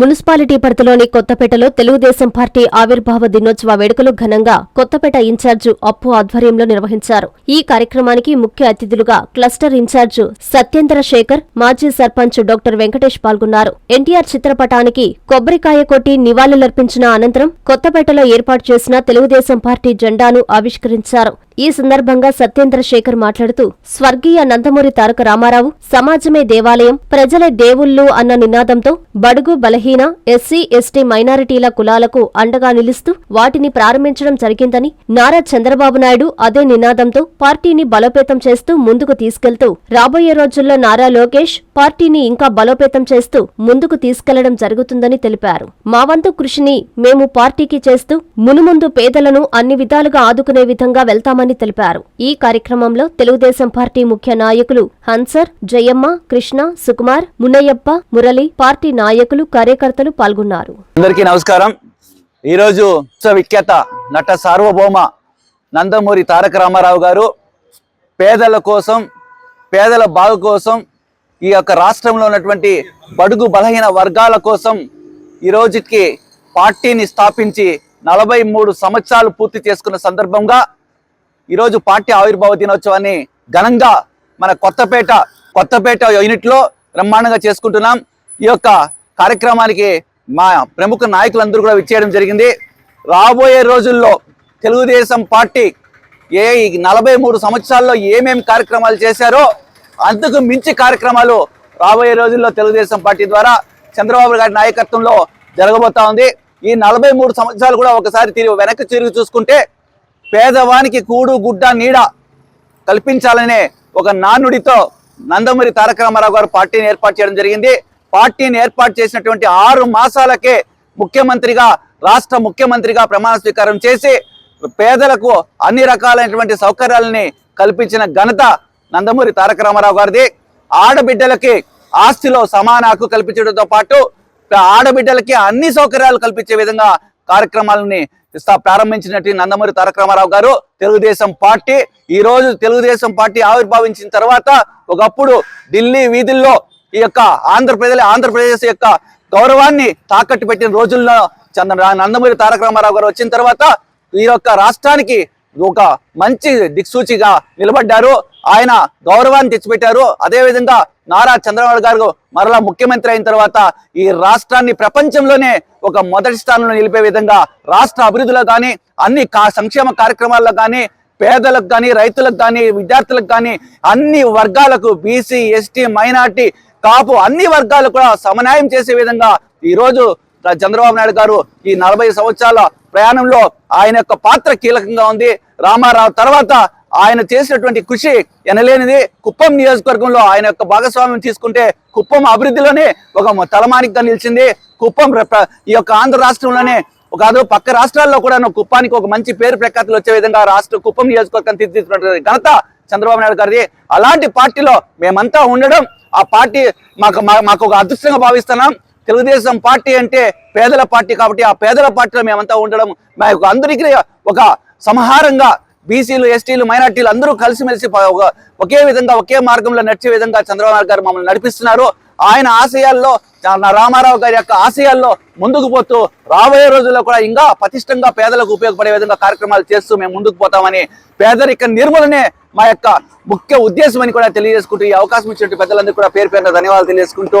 Municipality పరిధిలోని కొత్తపేటలో Telugu Desam party ఆవిర్భావ దినోత్సవ వేడుకలు ఘనంగా కొత్తపేట ఇన్ఛార్జు అప్పు ఆధ్వర్యంలో నిర్వహించారు. ఈ కార్యక్రమానికి ముఖ్య అతిథులుగా క్లస్టర్ ఇన్ఛార్జు సత్యేంద్ర శేఖర్ మాజీ సర్పంచ్ డాక్టర్ వెంకటేష్ పాల్గొన్నారు. ఎన్టీఆర్ చిత్రపటానికి కొబ్బరికాయ కొట్టి నివాళులర్పించిన అనంతరం కొత్తపేటలో ఏర్పాటు చేసిన తెలుగుదేశం పార్టీ జెండాను ఆవిష్కరించారు. ఈ సందర్భంగా సత్యేంద్ర శేఖర్ మాట్లాడుతూ స్వర్గీయ నందమూరి తారక రామారావు సమాజమే దేవాలయం ప్రజలే దేవుళ్ళు అన్న నినాదంతో బడుగు బలహీన ఎస్సీ ఎస్టీ మైనారిటీల కులాలకు అండగా నిలుస్తూ వాటిని ప్రారంభించడం జరిగిందని నారా చంద్రబాబు నాయుడు అదే నినాదంతో పార్టీని బలోపేతం చేస్తూ ముందుకు తీసుకెళ్తూ రాబోయే రోజుల్లో నారా లోకేష్ పార్టీని ఇంకా బలోపేతం చేస్తూ ముందుకు తీసుకెళ్ళడం జరుగుతుందని తెలిపారు. మా వంతు కృషిని మేము పార్టీకి చేస్తూ మునుముందు పేదలను అన్ని విధాలుగా ఆదుకునే విధంగా వెళ్తామని తెలిపారు. ఈ కార్యక్రమంలో తెలుగుదేశం పార్టీ ముఖ్య నాయకులు హన్సర్ జయమ్మ కృష్ణ సుకుమార్ మున్నయ్యప్ప మురళి పార్టీ నాయకులు కార్యకర్తలు పాల్గొన్నారు. అందరికీ నమస్కారం. ఈరోజు విఖ్యాత నట సార్వభౌమ నందమూరి తారక రామారావు గారు పేదల కోసం పేదల బాగు కోసం ఈ యొక్క రాష్ట్రంలో ఉన్నటువంటి బడుగు బలహీన వర్గాల కోసం ఈ రోజుకి పార్టీని స్థాపించి నలభై మూడు సంవత్సరాలు పూర్తి చేసుకున్న సందర్భంగా ఈరోజు పార్టీ ఆవిర్భావ దినోత్సవాన్ని ఘనంగా మన కొత్తపేట కొత్తపేట యూనిట్లో బ్రహ్మాండంగా చేసుకుంటున్నాం. ఈ యొక్క కార్యక్రమానికి మా ప్రముఖ నాయకులందరూ కూడా విచ్చేయడం జరిగింది. రాబోయే రోజుల్లో తెలుగుదేశం పార్టీ ఏ నలభై మూడు సంవత్సరాల్లో ఏమేమి కార్యక్రమాలు చేశారో అంతకు మించి కార్యక్రమాలు రాబోయే రోజుల్లో తెలుగుదేశం పార్టీ ద్వారా చంద్రబాబు గారి నాయకత్వంలో జరగబోతా ఉంది. ఈ నలభై మూడు సంవత్సరాలు కూడా ఒకసారి తిరిగి వెనక్కి తిరిగి చూసుకుంటే పేదవానికి కూడు గుడ్డ నీడ కల్పించాలనే ఒక నానుడితో నందమూరి తారక రామారావు గారు పార్టీని ఏర్పాటు చేయడం జరిగింది. పార్టీని ఏర్పాటు చేసినటువంటి ఆరు మాసాలకే ముఖ్యమంత్రిగా రాష్ట్ర ముఖ్యమంత్రిగా ప్రమాణ స్వీకారం చేసి పేదలకు అన్ని రకాలైనటువంటి సౌకర్యాలని కల్పించిన ఘనత నందమూరి తారక రామారావు గారిది. ఆడబిడ్డలకి ఆస్తిలో సమాన హక్కు కల్పించడంతో పాటు ఆడబిడ్డలకి అన్ని సౌకర్యాలు కల్పించే విధంగా కార్యక్రమాలని ప్రారంభించినట్టు నందమూరి తారక రామారావు గారు తెలుగుదేశం పార్టీ. ఈ రోజు తెలుగుదేశం పార్టీ ఆవిర్భావించిన తర్వాత ఒకప్పుడు ఢిల్లీ వీధుల్లో ఈ యొక్క ఆంధ్రప్రదేశ్ ఆంధ్రప్రదేశ్ యొక్క గౌరవాన్ని తాకట్టు పెట్టిన రోజుల్లో చంద్ర నందమూరి తారక రామారావు గారు వచ్చిన తర్వాత ఈ యొక్క రాష్ట్రానికి ఒక మంచి దిక్సూచిగా నిలబడ్డారు. ఆయన గౌరవాన్ని తెచ్చిపెట్టారు. అదేవిధంగా నారా చంద్రబాబు గారు మరలా ముఖ్యమంత్రి అయిన తర్వాత ఈ రాష్ట్రాన్ని ప్రపంచంలోనే ఒక మొదటి స్థానంలో నిలిపే విధంగా రాష్ట్ర అభివృద్ధిలో కానీ అన్ని కా సంక్షేమ కార్యక్రమాల్లో కానీ పేదలకు కానీ రైతులకు కానీ విద్యార్థులకు కానీ అన్ని వర్గాలకు బీసీ ఎస్టీ మైనార్టీ కాపు అన్ని వర్గాలు కూడా సమన్వయం చేసే విధంగా ఈ రోజు చంద్రబాబు నాయుడు గారు ఈ నలభై సంవత్సరాల ప్రయాణంలో ఆయన యొక్క పాత్ర కీలకంగా ఉంది. రామారావు తర్వాత ఆయన చేసినటువంటి కృషి ఎనలేనిది కుప్పం నియోజకవర్గంలో ఆయన యొక్క భాగస్వామ్యం తీసుకుంటే కుప్పం అభివృద్ధిలోనే ఒక తలమానికగా నిలిచింది. కుప్పం ఈ యొక్క ఆంధ్ర రాష్ట్రంలోనే కాదు పక్క రాష్ట్రాల్లో కూడా కుప్పానికి ఒక మంచి పేరు ప్రఖ్యాతులు వచ్చే విధంగా రాష్ట్ర కుప్పం నియోజకవర్గం తీర్చిదిద్దినటువంటి ఘనత చంద్రబాబు నాయుడు గారిది. అలాంటి పార్టీలో మేమంతా ఉండడం ఆ పార్టీ మాకు మా- మాకు ఒక అదృష్టంగా భావిస్తున్నాం. తెలుగుదేశం పార్టీ అంటే పేదల పార్టీ కాబట్టి ఆ పేదల పార్టీలో మేమంతా ఉండడం మా యొక్క అందరికీ ఒక సంహారంగా బీసీలు ఎస్టీలు మైనార్టీలు అందరూ కలిసిమెలిసి ఒకే విధంగా ఒకే మార్గంలో నడిచే విధంగా చంద్రబాబు నాయుడు గారు మమ్మల్ని నడిపిస్తున్నారు. ఆయన ఆశయాల్లో నా రామారావు గారి యొక్క ఆశయాల్లో ముందుకు పోతూ రాబోయే రోజుల్లో కూడా ఇంకా పటిష్టంగా పేదలకు ఉపయోగపడే విధంగా కార్యక్రమాలు చేస్తూ మేము ముందుకు పోతామని పేదరిక నిర్మూలనే మా యొక్క ముఖ్య ఉద్దేశం అని కూడా తెలియజేసుకుంటూ ఈ అవకాశం ఇచ్చినట్టు పెద్దలందరూ కూడా పేరు పేరున ధన్యవాదాలు తెలియజేసుకుంటూ